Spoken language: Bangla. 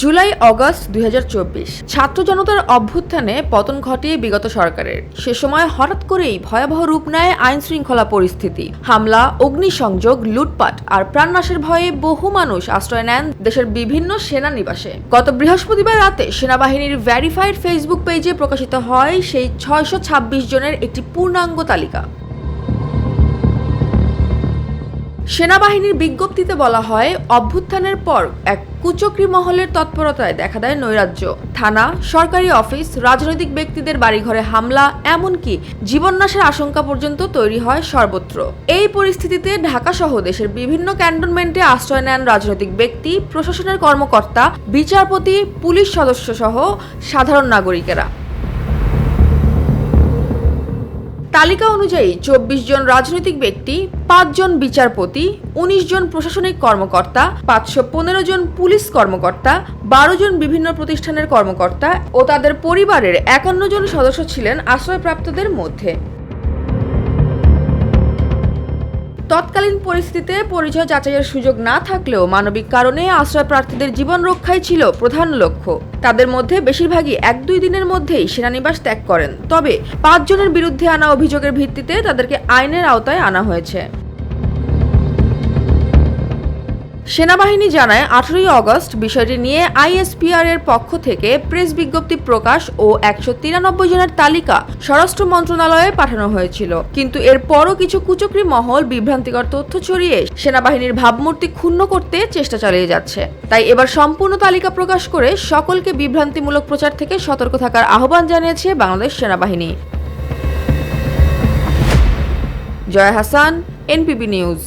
জুলাই, অগস্ট দুই হাজার চব্বিশ। ছাত্র জনতার অভ্যুত্থানে পতন ঘটিয়ে বিগত সরকারের। সে সময় হঠাৎ করেই ভয়াবহ রূপ নেয় আইন শৃঙ্খলা পরিস্থিতি। হামলা, অগ্নিসংযোগ, লুটপাট আর প্রাণনাশের ভয়ে বহু মানুষ আশ্রয় নেন দেশের বিভিন্ন সেনানিবাসে। গত বৃহস্পতিবার রাতে সেনাবাহিনীর ভ্যারিফাইড ফেসবুক পেজে প্রকাশিত হয় সেই ছয়শো ছাব্বিশ জনের একটি পূর্ণাঙ্গ তালিকা। সেনাবাহিনীর বিজ্ঞপ্তিতে বলা হয়, অভ্যুত্থানের পর এক কুচক্রি মহলের তৎপরতায় দেখা দেয় নৈরাজ্য। থানা, সরকারি অফিস, রাজনৈতিক ব্যক্তিদের বাড়িঘরে হামলা, এমনকি জীবননাশের আশঙ্কা পর্যন্ত তৈরি হয় সর্বত্র। এই পরিস্থিতিতে ঢাকা সহ দেশের বিভিন্ন ক্যান্টনমেন্টে আশ্রয় নেন রাজনৈতিক ব্যক্তি, প্রশাসনের কর্মকর্তা, বিচারপতি, পুলিশ সদস্য সহ সাধারণ নাগরিকেরা। তালিকা অনুযায়ী চব্বিশ জন রাজনৈতিক ব্যক্তি পাঁচজন বিচারপতি, উনিশ জন প্রশাসনিক কর্মকর্তা, পাঁচশো পনেরো জন পুলিশ কর্মকর্তা, বারো জন বিভিন্ন প্রতিষ্ঠানের কর্মকর্তা ও তাদের পরিবারের একান্ন জন সদস্য ছিলেন আশ্রয়প্রাপ্তদের মধ্যে। তৎকালীন পরিস্থিতিতে পরিচয় যাচাইয়ের সুযোগ না থাকলেও মানবিক কারণে আশ্রয় প্রার্থীদের জীবন রক্ষাই ছিল প্রধান লক্ষ্য। তাদের মধ্যে বেশিরভাগই এক দুই দিনের মধ্যেই সেনানিবাস ত্যাগ করেন। তবে পাঁচজনের বিরুদ্ধে আনা অভিযোগের ভিত্তিতে তাদেরকে আইনের আওতায় আনা হয়েছে। সেনাবাহিনী জানায়, আঠারোই অগস্ট বিষয়টি নিয়ে আইএসপিআর এর পক্ষ থেকে প্রেস বিজ্ঞপ্তি প্রকাশ ও একশো তিরানব্বই জনের তালিকা স্বরাষ্ট্র মন্ত্রণালয়ে পাঠানো হয়েছিল। কিন্তু এরপরও কিছু কুচক্রী মহল বিভ্রান্তিকর তথ্য ছড়িয়ে সেনাবাহিনীর ভাবমূর্তি ক্ষুণ্ণ করতে চেষ্টা চালিয়ে যাচ্ছে। তাই এবার সম্পূর্ণ তালিকা প্রকাশ করে সকলকে বিভ্রান্তিমূলক প্রচার থেকে সতর্ক থাকার আহ্বান জানিয়েছে বাংলাদেশ সেনাবাহিনী। Joy Hasan, NPB news.